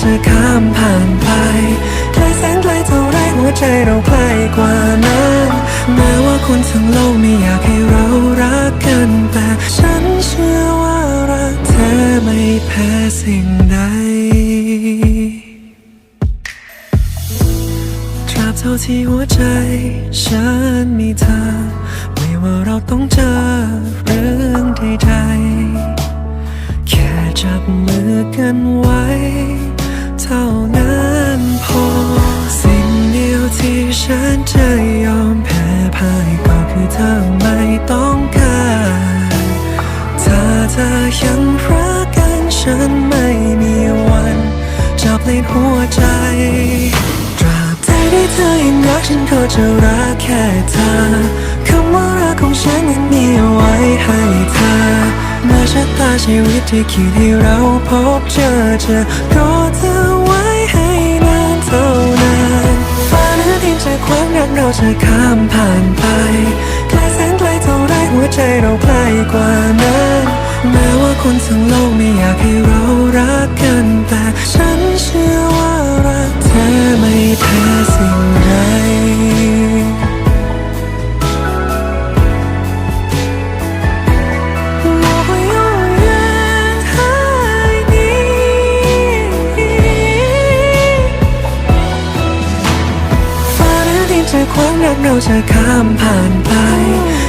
จะข้ามผ่านไปไกลแสนไกลเท่าไรหัวใจเราใกล้กว่านั้นแม้ว่าคนทั้งโลกไม่อยากให้เรารักกันแต่ฉันเชื่อว่ารักเธอไม่แพ้สิ่งใดตราบเท่าที่หัวใจ ฉันมีเธอ ไม่ว่าเราต้องเจอเรื่อ ฉันจะยอมแพ้พ่ายก็คือเธอไม่ต้องการถ้าเธอยังรักกันฉันไม่มีวันจะเลยนหัวใจตราบใดที่เธอยังรักฉันก็จะรักแค่เธอคำว่ารักของฉันยังมีไว้ให้เธอเมื่อชะตาชีวิตที่คิดให้เราพบเจอเจะรอเธอ จะข้ามผ่านไปไกลแสนไกลเท่าไรหัวใจเราใกล้กว่านั้น แม้ว่าคนทั้งโลกไม่อยากให้เรา เราจะข้ามผ่านไป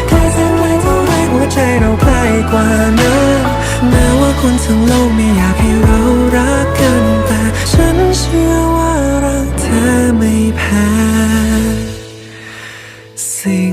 แค่เส้นลายเท่าไรหัวใจเราใกล้กว่านั้นแม้ว่าคนทั้งโลกไม่อยากให้เรารักกันแต่ฉันเชื่อว่ารักเธอไม่แพ้สิ่ง